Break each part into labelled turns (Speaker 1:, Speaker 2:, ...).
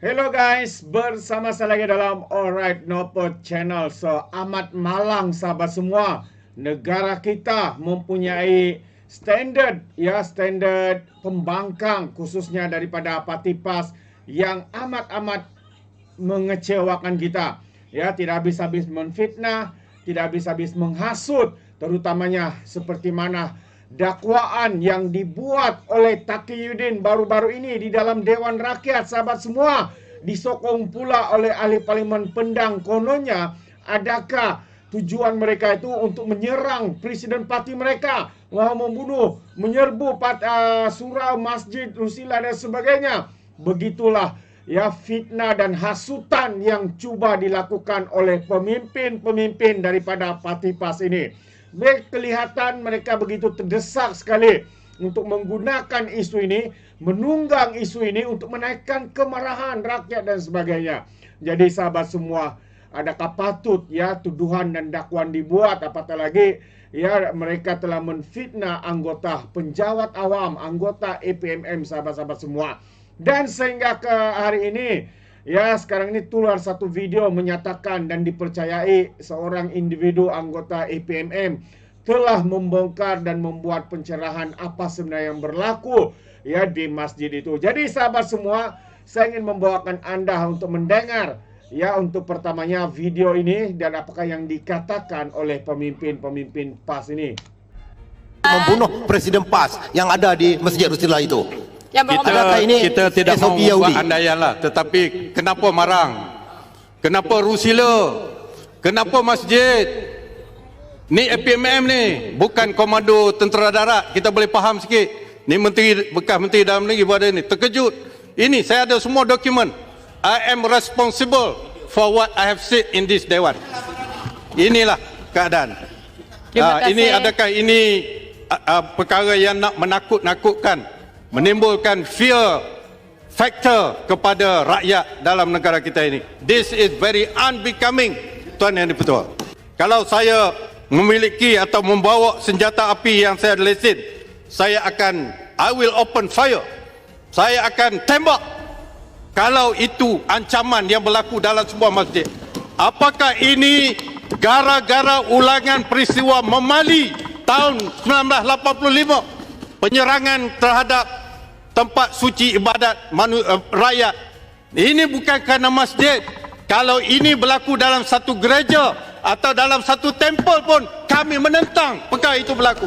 Speaker 1: Hello guys, bersama saya lagi dalam Alright Nopo Channel. So, amat malang sahabat semua. Negara kita mempunyai standard ya, standard pembangkang khususnya daripada parti PAS yang amat-amat mengecewakan kita. Ya, tidak habis-habis menfitnah, tidak habis-habis menghasut, terutamanya seperti mana dakwaan yang dibuat oleh Taqiyuddin baru-baru ini di dalam Dewan Rakyat sahabat semua disokong pula oleh ahli parlimen pendang kononnya. Adakah tujuan mereka itu untuk menyerang presiden parti mereka? Mahu membunuh menyerbu pat, uh, surau masjid Rusila dan sebagainya. Begitulah ya fitnah dan hasutan yang cuba dilakukan oleh pemimpin-pemimpin daripada parti PAS ini kelihatan mereka begitu terdesak sekali untuk menggunakan isu ini, menunggang isu ini untuk menaikkan kemarahan rakyat dan sebagainya. Jadi sahabat semua, adakah patut ya tuduhan dan dakwaan dibuat apatah lagi ya mereka telah menfitnah anggota penjawat awam, anggota APMM sahabat-sahabat semua. Dan sehingga ke hari ini Ya, sekarang ini keluar satu video menyatakan dan dipercayai seorang individu anggota APMM telah membongkar dan membuat pencerahan apa sebenarnya yang berlaku ya di masjid itu. Jadi sahabat semua, saya ingin membawakan Anda untuk mendengar ya untuk pertamanya video ini dan apakah yang dikatakan oleh pemimpin-pemimpin PAS ini.
Speaker 2: membunuh Presiden PAS yang ada di Masjid Rusila itu.
Speaker 3: Yang
Speaker 2: Kita- Adakah ini
Speaker 4: kita tidak
Speaker 2: SOP
Speaker 4: buat
Speaker 2: Yahudi?
Speaker 4: andaian lah. Tetapi kenapa marang? Kenapa rusila? Kenapa masjid? Ni APMM ni bukan komando tentera darat. Kita boleh faham sikit. Ni menteri bekas menteri dalam negeri buat ada ni terkejut. Ini saya ada semua dokumen. I am responsible for what I have said in this dewan. Inilah keadaan.
Speaker 3: Terima
Speaker 4: Ah, ini adakah ini ah, ah, perkara yang nak menakut-nakutkan menimbulkan fear factor kepada rakyat dalam negara kita ini. This is very unbecoming tuan yang dipertua. Kalau saya memiliki atau membawa senjata api yang saya lesen saya akan I will open fire. Saya akan tembak. Kalau itu ancaman yang berlaku dalam sebuah masjid apakah ini gara-gara ulangan peristiwa memali tahun 1985 penyerangan terhadap tempat suci ibadat manu, uh, rakyat ini bukan kerana masjid. Kalau ini berlaku dalam satu gereja atau dalam satu tempel pun kami menentang perkara itu berlaku.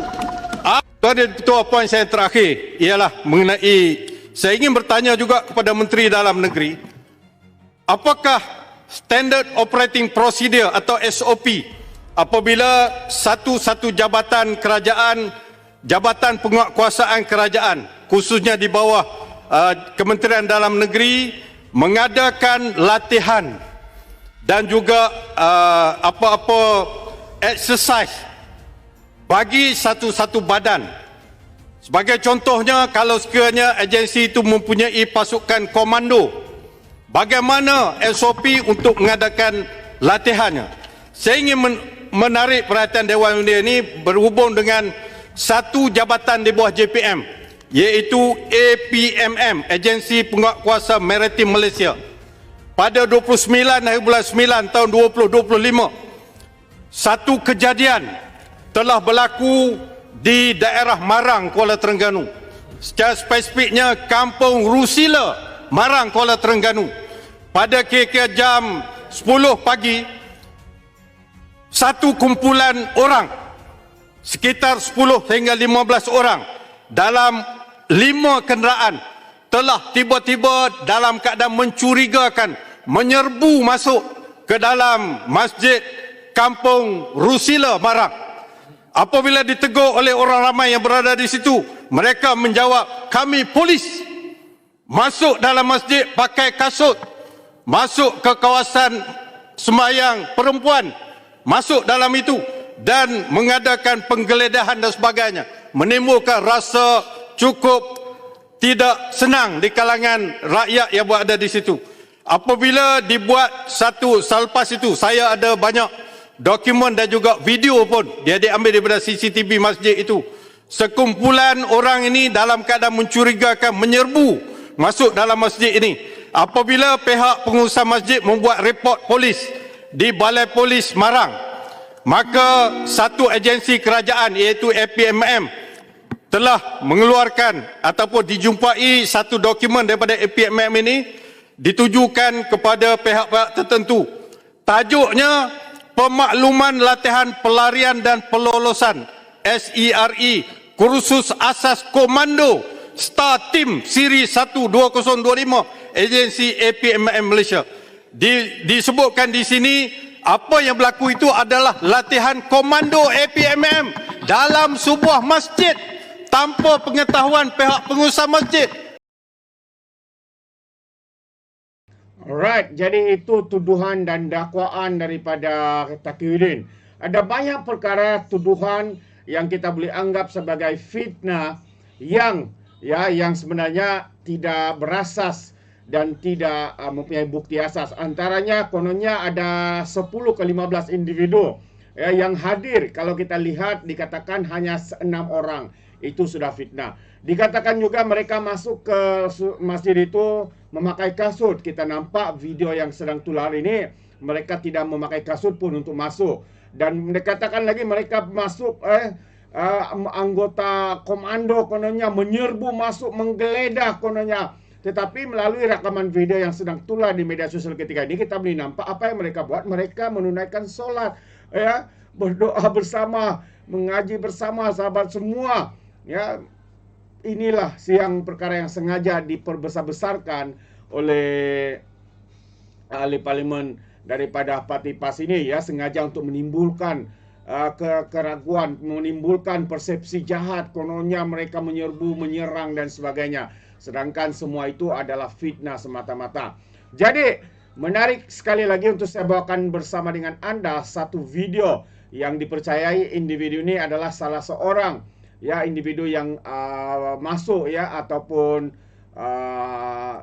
Speaker 4: Ah, Tuan dan Ketua poin saya terakhir. Ialah mengenai saya ingin bertanya juga kepada Menteri Dalam Negeri. Apakah standard operating procedure atau SOP apabila satu-satu jabatan kerajaan jabatan penguatkuasaan kerajaan khususnya di bawah uh, Kementerian Dalam Negeri mengadakan latihan dan juga uh, apa-apa exercise bagi satu-satu badan sebagai contohnya kalau sekiranya agensi itu mempunyai pasukan komando bagaimana SOP untuk mengadakan latihannya. Saya ingin men- menarik perhatian Dewan Undian ini berhubung dengan satu jabatan di bawah JPM iaitu APMM, Agensi Penguatkuasa Maritim Malaysia. Pada 29 hari bulan 9 tahun 2025, satu kejadian telah berlaku di daerah Marang, Kuala Terengganu. Secara spesifiknya Kampung Rusila, Marang, Kuala Terengganu. Pada kira-kira jam 10 pagi, satu kumpulan orang, sekitar 10 hingga 15 orang dalam lima kenderaan telah tiba-tiba dalam keadaan mencurigakan menyerbu masuk ke dalam masjid Kampung Rusila Marang. Apabila ditegur oleh orang ramai yang berada di situ, mereka menjawab, kami polis. Masuk dalam masjid pakai kasut. Masuk ke kawasan sembahyang perempuan. Masuk dalam itu dan mengadakan penggeledahan dan sebagainya. Menimbulkan rasa cukup tidak senang di kalangan rakyat yang berada di situ. Apabila dibuat satu selepas itu, saya ada banyak dokumen dan juga video pun dia diambil daripada CCTV masjid itu. Sekumpulan orang ini dalam keadaan mencurigakan menyerbu masuk dalam masjid ini apabila pihak pengurusan masjid membuat report polis di Balai Polis Marang, maka satu agensi kerajaan iaitu APMM telah mengeluarkan ataupun dijumpai satu dokumen daripada APMM ini ditujukan kepada pihak-pihak tertentu. Tajuknya Pemakluman Latihan Pelarian dan Pelolosan SERE Kursus Asas Komando Star Team Siri 12025 Agensi APMM Malaysia. Di, disebutkan di sini apa yang berlaku itu adalah latihan komando APMM dalam sebuah masjid tanpa pengetahuan pihak pengusaha masjid.
Speaker 1: Alright, jadi itu tuduhan dan dakwaan daripada Taqiyuddin. Ada banyak perkara tuduhan yang kita boleh anggap sebagai fitnah yang ya yang sebenarnya tidak berasas dan tidak uh, mempunyai bukti asas. Antaranya kononnya ada 10 ke 15 individu ya, yang hadir. Kalau kita lihat dikatakan hanya 6 orang. Itu sudah fitnah. Dikatakan juga mereka masuk ke masjid itu memakai kasut. Kita nampak video yang sedang tular ini mereka tidak memakai kasut pun untuk masuk. Dan dikatakan lagi mereka masuk eh uh, anggota komando kononnya menyerbu masuk menggeledah kononnya. Tetapi melalui rakaman video yang sedang tular di media sosial ketika ini kita boleh nampak apa yang mereka buat. Mereka menunaikan solat, ya, berdoa bersama, mengaji bersama sahabat semua. Ya, inilah siang perkara yang sengaja diperbesar-besarkan oleh ahli parlimen daripada parti PAS ini ya. Sengaja untuk menimbulkan uh, ke keraguan menimbulkan persepsi jahat kononnya mereka menyerbu menyerang dan sebagainya. Sedangkan semua itu adalah fitnah semata-mata. Jadi menarik sekali lagi untuk saya bawakan bersama dengan anda satu video yang dipercayai individu ini adalah salah seorang ya individu yang uh, masuk ya ataupun uh,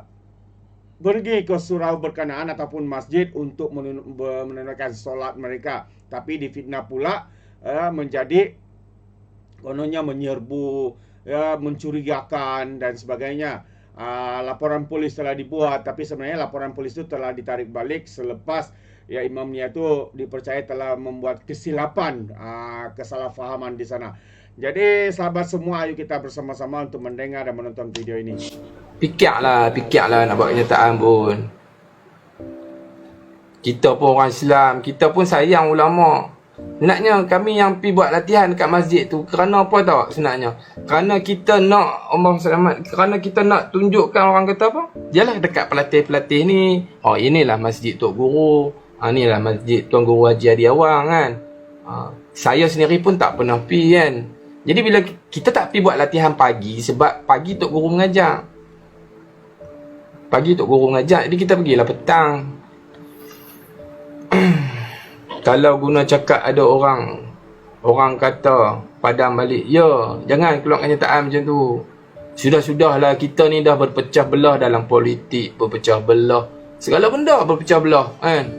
Speaker 1: pergi ke surau berkenaan ataupun masjid untuk menunaikan solat mereka. Tapi difitnah pula uh, menjadi kononnya menyerbu ya mencurigakan dan sebagainya uh, laporan polis telah dibuat tapi sebenarnya laporan polis itu telah ditarik balik selepas ya imamnya itu dipercayai telah membuat kesilapan uh, kesalahfahaman di sana jadi sahabat semua ayo kita bersama-sama untuk mendengar dan menonton video ini
Speaker 3: Fikirlah, fikirlah nak buat kenyataan pun. Kita pun orang Islam, kita pun sayang ulama. Senaknya kami yang pi buat latihan dekat masjid tu kerana apa tau senaknya? Kerana kita nak Allah selamat, kerana kita nak tunjukkan orang kata apa? Yalah dekat pelatih-pelatih ni. Oh inilah masjid Tok Guru. Ha, inilah masjid Tuan Guru Haji Adi Awang kan. Ha, saya sendiri pun tak pernah pi kan. Jadi bila kita tak pi buat latihan pagi sebab pagi Tok Guru mengajar. Pagi Tok Guru mengajar, jadi kita pergilah petang. Kalau guna cakap ada orang Orang kata padam balik Ya, jangan keluar kenyataan macam tu. Sudah-sudahlah kita ni dah berpecah belah dalam politik Berpecah belah. Segala benda berpecah belah kan?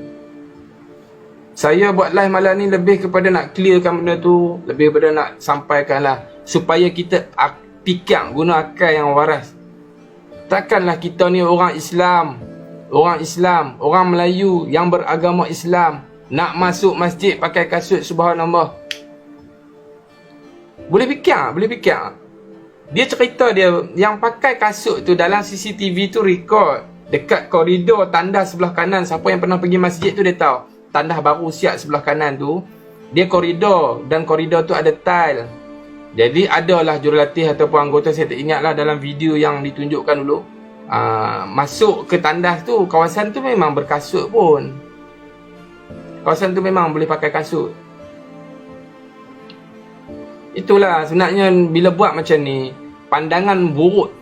Speaker 3: Saya buat live malam ni lebih kepada nak clearkan benda tu Lebih kepada nak sampaikan lah Supaya kita fikir guna akal yang waras. Takkanlah kita ni orang Islam Orang Islam Orang Melayu yang beragama Islam Nak masuk masjid pakai kasut subhanallah. Boleh fikir Boleh fikir Dia cerita dia Yang pakai kasut tu dalam CCTV tu record Dekat koridor tandas sebelah kanan. Siapa yang pernah pergi masjid tu dia tahu. Tandas baru siap sebelah kanan tu Dia koridor Dan koridor tu ada tile. Jadi adalah jurulatih ataupun anggota saya tak ingat lah dalam video yang ditunjukkan dulu. Uh, masuk ke tandas tu, kawasan tu memang berkasut pun. Kawasan tu memang boleh pakai kasut. Itulah sebenarnya bila buat macam ni, pandangan buruk